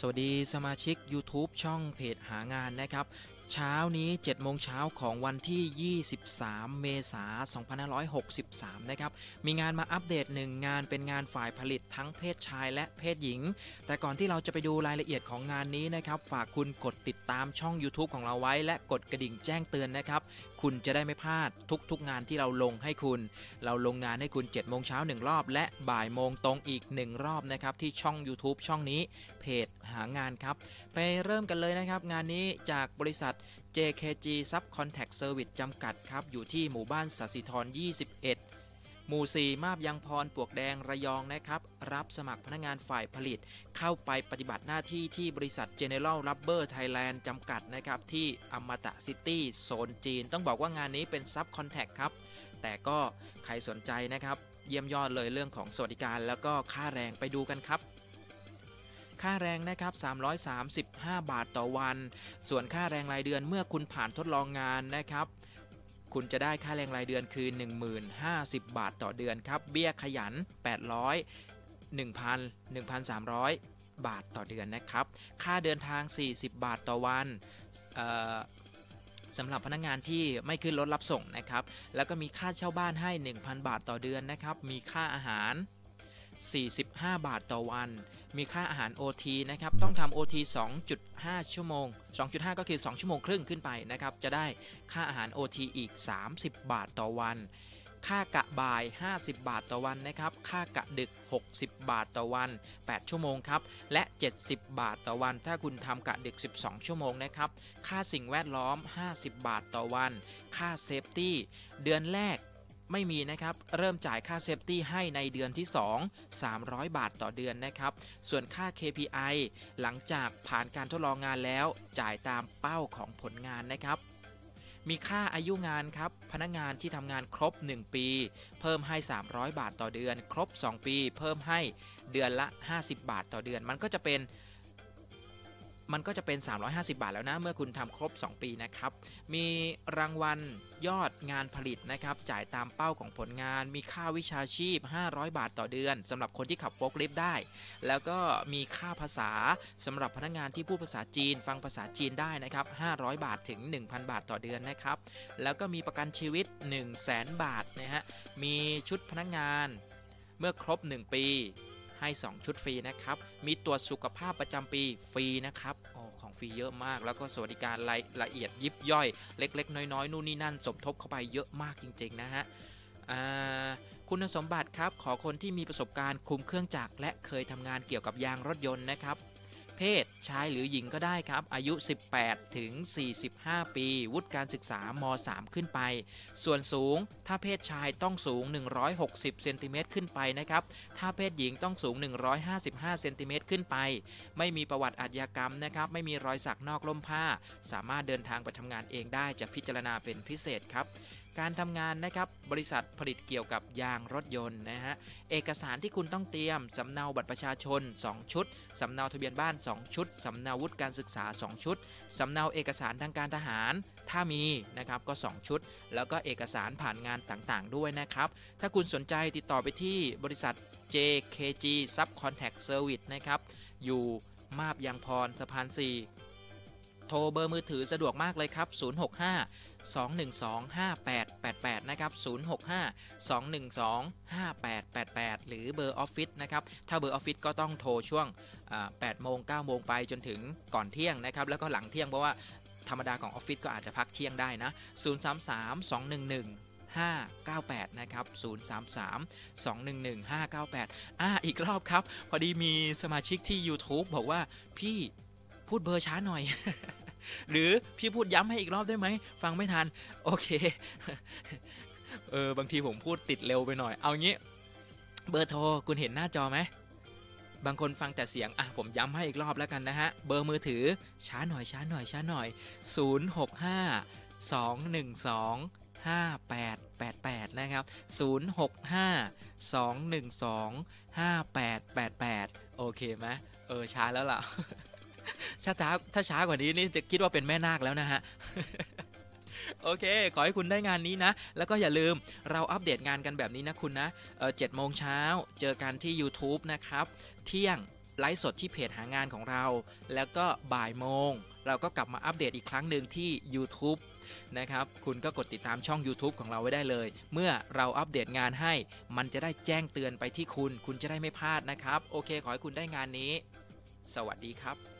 สวัสดีสมาชิก YouTube ช่องเพจหางานนะครับ เช้านี้7โมงเช้าของวันที่ 23 เมษายน 2563 นะครับ มีงานมาอัปเดตหนึ่งงานเป็นงานฝ่ายผลิตทั้งเพศชายและเพศหญิง แต่ก่อนที่เราจะไปดูรายละเอียดของงานนี้นะครับ ฝากคุณกดติดตามช่อง YouTube ของเราไว้ และกดกระดิ่งแจ้งเตือนนะครับ คุณจะได้ไม่พลาดทุกๆงานที่เราลงให้คุณ เราลงงานให้คุณ7โมงเช้า1รอบ และบ่ายโมงตรงอีก 1 รอบนะครับที่ช่อง YouTube ช่องนี้เพจหางานครับ ไปเริ่มกันเลยนะครับ งานนี้จากบริษัท JKG Subcontact Service จำกัดครับ อยู่ที่หมู่บ้านสัสิธร 21 หมู่ 4 มาบยังพร ปวกแดง ระยองนะครับ รับสมัครพนักงานฝ่ายผลิต เข้าไปปฏิบัติหน้าที่ที่บริษัท General Rubber Thailand จำกัดนะครับ ที่อมตะซิตี้โซนจีน ต้องบอกว่างานนี้เป็น Subcontract ครับ แต่ก็ใครสนใจนะครับ เยี่ยมยอดเลยเรื่องของสวัสดิการ แล้วก็ค่าแรงไปดูกันครับ ค่าแรงนะครับ335 บาทต่อวัน ส่วนค่าแรงรายเดือนเมื่อคุณผ่านทดลองงานนะครับคุณจะได้ค่าแรงรายเดือนคือ 1050 บาทต่อเดือนครับ เบี้ยขยัน 800 1,000 1,300 บาทต่อเดือนนะครับ ค่าเดินทาง 40 บาทต่อวันเอ่อสำหรับพนักงานที่ไม่ขึ้นรถรับส่งนะครับ แล้วก็มีค่าเช่าบ้านให้ 1,000 บาทต่อเดือนนะครับ มีค่าอาหาร 45 บาทต่อวัน มีค่าอาหาร OT นะครับ ต้องทำ OT 2.5 ชั่วโมง 2.5 ก็คือ 2 ชั่วโมงครึ่งขึ้นไปนะครับ จะได้ค่าอาหาร OT อีก 30 บาทต่อวัน ค่ากะบ่าย 50 บาทต่อวันนะครับ ค่ากะดึก 60 บาทต่อวัน 8 ชั่วโมงครับ และ 70 บาทต่อวัน ถ้าคุณทำกะดึก 12 ชั่วโมงนะครับ ค่าสิ่งแวดล้อม 50 บาทต่อวัน ค่าเซฟตี้ เดือนแรก ไม่มีนะครับ เริ่มจ่ายค่าเซฟตี้ให้ในเดือนที่ 2 300 บาทต่อเดือนนะครับ ส่วนค่า KPI หลังจากผ่านการทดลองงานแล้วจ่ายตามเป้าของผลงานนะครับมีค่าอายุงานครับ พนักงานที่ทำงานครบ 1 ปี เพิ่มให้ 300 บาทต่อเดือน ครบ 2 ปี เพิ่มให้เดือนละ 50 บาทต่อเดือน มันก็จะเป็น มันก็จะเป็น 350 บาทแล้วนะ เมื่อคุณทำครบ 2 ปีนะครับ มีรางวัลยอดงานผลิตนะครับ จ่ายตามเป้าของผลงาน มีค่าวิชาชีพ 500 บาทต่อเดือนสำหรับคนที่ขับโฟล์คลิฟต์ได้ แล้วก็มีค่าภาษาสำหรับพนักงานที่พูดภาษาจีน ฟังภาษาจีนได้นะครับ 500 บาทถึง 1,000 บาทต่อเดือนนะครับ แล้วก็มีประกันชีวิต 1 0 0 0 0แบาทนะฮะ มีชุดพนักงานเมื่อครบ 1 ปี ให้ 2 ชุดฟรีนะครับ มีตรวจสุขภาพประจำปีฟรีนะครับโอ้ของฟรีเยอะมาก แล้วก็สวัสดิการรายละเอียดยิบย่อย เล็ก ๆ น้อยๆ นู่นนี่นั่น สมทบเข้าไปเยอะมากจริง ๆ นะฮะคุณสมบัติครับ ขอคนที่มีประสบการณ์คุมเครื่องจักรและเคยทำงานเกี่ยวกับยางรถยนต์นะครับ เพศชายหรือหญิงก็ได้ครับ อายุ 18 ถึง 45 ปี วุฒิการศึกษาม 3 ขึ้นไป ส่วนสูงถ้าเพศชายต้องสูง 160เซนติเมตรขึ้นไปนะครับ ถ้าเพศหญิงต้องสูง 155เซนติเมตรขึ้นไป ไม่มีประวัติอาชญากรรมนะครับ ไม่มีรอยสักนอกล่มผ้า สามารถเดินทางไปทำงานเองได้จะพิจารณาเป็นพิเศษครับ การทำงานนะครับบริษัทผลิตเกี่ยวกับยางรถยนต์นะฮะเอกสารที่คุณต้องเตรียมสำเนาบัตรประชาชน 2 ชุดสำเนาทะเบียนบ้าน 2 ชุดสำเนาวุฒิการศึกษา 2 ชุดสำเนาเอกสารทางการทหาร ถ้ามีนะครับก็ 2 ชุด แล้วก็เอกสารผ่านงานต่างๆ ด้วยนะครับถ้าคุณสนใจติดต่อไปที่บริษัท JKG Subcontract Service นะครับอยู่มาบยางพรสะพาน4 โทรเบอร์มือถือสะดวกมากเลยครับ 065 212 5888 นะครับ 065 212 5888 หรือเบอร์ออฟฟิศนะครับ ถ้าเบอร์ออฟฟิศก็ต้องโทรช่วง8โมง9โมงไปจนถึงก่อนเที่ยงนะครับ แล้วก็หลังเที่ยงเพราะว่าธรรมดาของออฟฟิศก็อาจจะพักเที่ยงได้นะ 033 211 598 นะครับ 033 211 598 อ่า อีกรอบครับ พอดีมีสมาชิกที่ YouTube บอกว่าพี่ พูดเบอร์ช้าหน่อย หรือพี่พูดย้ำให้อีกรอบได้ไหม ฟังไม่ทัน โอเค เออบางทีผมพูดติดเร็วไปหน่อย เอางี้ เบอร์โทรคุณเห็นหน้าจอไหมบางคนฟังแต่เสียง อะ ผมย้ำให้อีกรอบแล้วกันนะฮะ เบอร์มือถือ ช้าหน่อย ช้าหน่อย ช้าหน่อย 065 212 5888 นะครับ 065 212 5888 โอเคไหมเออ ช้าแล้วล่ะ ช้าช้าถ้าช้ากว่านี้นี่จะคิดว่าเป็นแม่นาคแล้วนะฮะโอเค ขอให้คุณได้งานนี้นะ แล้วก็อย่าลืมเราอัปเดตงานกันแบบนี้นะคุณนะเออเจ็ดโมงเช้าเจอกันที่ YouTube นะครับ เที่ยงไลฟ์สดที่เพจหางานของเรา แล้วก็บ่ายโมง เราก็กลับมาอัปเดตอีกครั้งหนึ่งที่ YouTube นะครับ คุณก็กดติดตามช่อง YouTube ของเราไว้ได้เลย เมื่อเราอัปเดตงานให้ มันจะได้แจ้งเตือนไปที่คุณ คุณจะได้ไม่พลาดนะครับ โอเค ขอให้คุณได้งานนี้ สวัสดีครับ